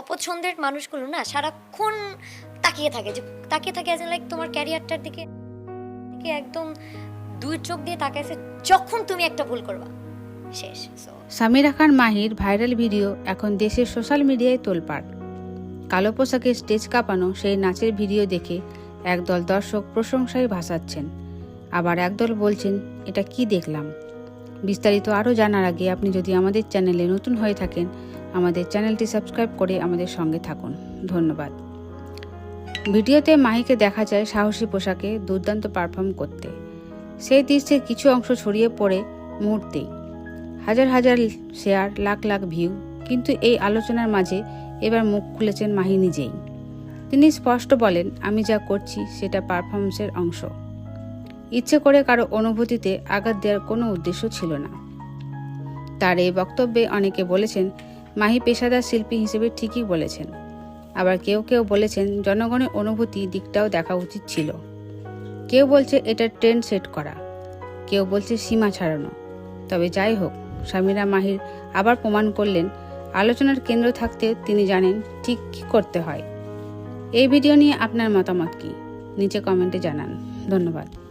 অপছন্দের মানুষগুলো না সারাক্ষণ তাকিয়ে থাকে যে তাকিয়ে থাকে অ্যাজ লাইক তোমার ক্যারিয়ারটার দিকে একদম দুই চোখ দিয়ে তাকাইছে যখন তুমি একটা ভুল করবা, শেষ সামিরা খান মাহির, ভাইরাল ভিডিও, এখন দেশের সোশ্যাল মিডিয়ায় তোলপাড়। কালো পোশাকে স্টেজ কাঁপানো সেই নাচের ভিডিও দেখে একদল দর্শক প্রশংসায় ভাসাচ্ছেন। আবার একদল বলছেন, এটা কি দেখলাম? বিস্তারিত আরও জানার আগে আপনি যদি আমাদের চ্যানেলে নতুন হয়ে থাকেন, আমাদের চ্যানেলটি সাবস্ক্রাইব করে আমাদের সঙ্গে থাকুন। ধন্যবাদ। ভিডিওতে মাহিকে দেখা যায় সাহসী পোশাকে দুর্দান্ত পারফর্ম করতে। সেই দৃশ্যের কিছু অংশ ছড়িয়ে পড়ে মুহূর্তেই। হাজার হাজার শেয়ার, লাখ লাখ ভিউ, কিন্তু এই আলোচনার মাঝে এবার মুখ খুলেছেন মাহি নিজেই। তিনি স্পষ্ট বলেন, আমি যা করছি সেটা পারফরমেন্সের অংশ। ইচ্ছে করে কারও অনুভূতিতে আঘাত দেওয়ার কোনো উদ্দেশ্য ছিল না। তার এই বক্তব্যে অনেকে বলেছেন, মাহি পেশাদার শিল্পী হিসেবে ঠিকই বলেছেন। আবার কেউ কেউ বলেছেন, জনগণের অনুভূতি দিকটাও দেখা উচিত ছিল। কেউ বলছে, এটা ট্রেন্ড সেট করা। কেউ বলছে, সীমা ছাড়ানো। তবে যাই হোক সামিরা মাহির আবার প্রমাণ করলেন, আলোচনার কেন্দ্র থাকতে তিনি জানেন ঠিক কী করতে হয়। এই ভিডিও নিয়ে আপনার মতামত কি? নিচে কমেন্টে জানান। ধন্যবাদ।